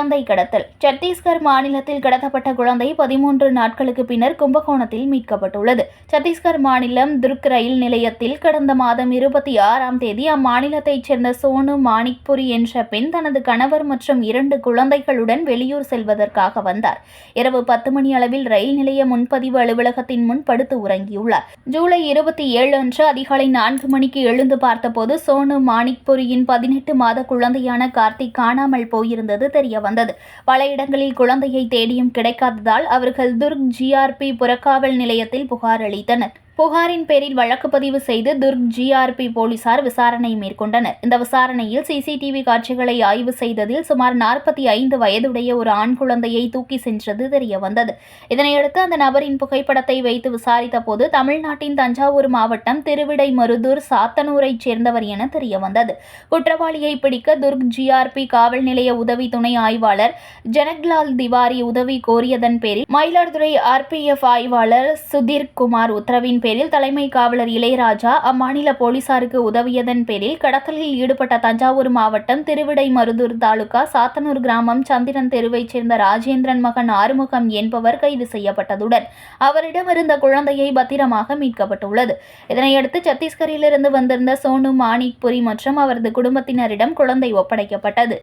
குழந்தை கடத்தல். சத்தீஸ்கர் மாநிலத்தில் கடத்தப்பட்ட குழந்தை பதிமூன்று நாட்களுக்கு பின்னர் கும்பகோணத்தில் மீட்கப்பட்டுள்ளது. சத்தீஸ்கர் மாநிலம் துர்க் ரயில் நிலையத்தில் கடந்த மாதம் இருபத்தி ஆறாம் தேதி அம்மாநிலத்தைச் சேர்ந்த சோனு மாணிக்புரி என்ற பெண் தனது கணவர் மற்றும் இரண்டு குழந்தைகளுடன் வெளியூர் செல்வதற்காக வந்தார். இரவு பத்து மணி அளவில் ரயில் நிலைய முன்பதிவு அலுவலகத்தின் முன் படுத்து உறங்கியுள்ளார். ஜூலை இருபத்தி ஏழு அன்று அதிகாலை நான்கு மணிக்கு எழுந்து பார்த்தபோது சோனு மாணிக்புரியின் பதினெட்டு மாத குழந்தையான கார்த்திக் காணாமல் போயிருந்தது தெரியவந்தது. வந்தது. பல இடங்களில் குழந்தையை தேடியும் கிடைக்காததால் அவர்கள் துர்க் ஜிஆர்பி புறக்காவல் நிலையத்தில் புகார் அளித்தனர். புகாரின் பேரில் வழக்கு பதிவு செய்து துர்க் ஜிஆர்பி போலீசார் விசாரணை மேற்கொண்டனர். இந்த விசாரணையில் சிசிடிவி காட்சிகளை ஆய்வு செய்ததில் சுமார் நாற்பத்தி ஐந்து வயதுடைய ஒரு ஆண் குழந்தையை தூக்கி சென்றது தெரிய வந்தது இதனையடுத்து அந்த நபரின் புகைப்படத்தை வைத்து விசாரித்த போது தமிழ்நாட்டின் தஞ்சாவூர் மாவட்டம் திருவிடைமருதூர் சாத்தனூரைச் சேர்ந்தவர் என தெரிய வந்தது குற்றவாளியை பிடிக்க துர்க் ஜிஆர்பி காவல் நிலைய உதவி துணை ஆய்வாளர் ஜனக்லால் திவாரி உதவி கோரியதன் பேரில் மயிலாடுதுறை ஆர்பிஎஃப் ஆய்வாளர் சுதீர் குமார் உத்தரவின் பேரில் தலைமை காவலர் இளையராஜா அம்மாநில போலீசாருக்கு உதவியதன் பேரில் கடத்தலில் ஈடுபட்ட தஞ்சாவூர் மாவட்டம் திருவிடை மருதூர் தாலுகா சாத்தனூர் கிராமம் சந்திரன் தெருவைச் சேர்ந்த ராஜேந்திரன் மகன் ஆறுமுகம் என்பவர் கைது செய்யப்பட்டதுடன் அவரிடமிருந்த குழந்தையை பத்திரமாக மீட்கப்பட்டுள்ளது. இதனையடுத்து சத்தீஸ்கரிலிருந்து வந்திருந்த சோனு மாணிக்புரி மற்றும் அவரது குடும்பத்தினரிடம் குழந்தை ஒப்படைக்கப்பட்டது.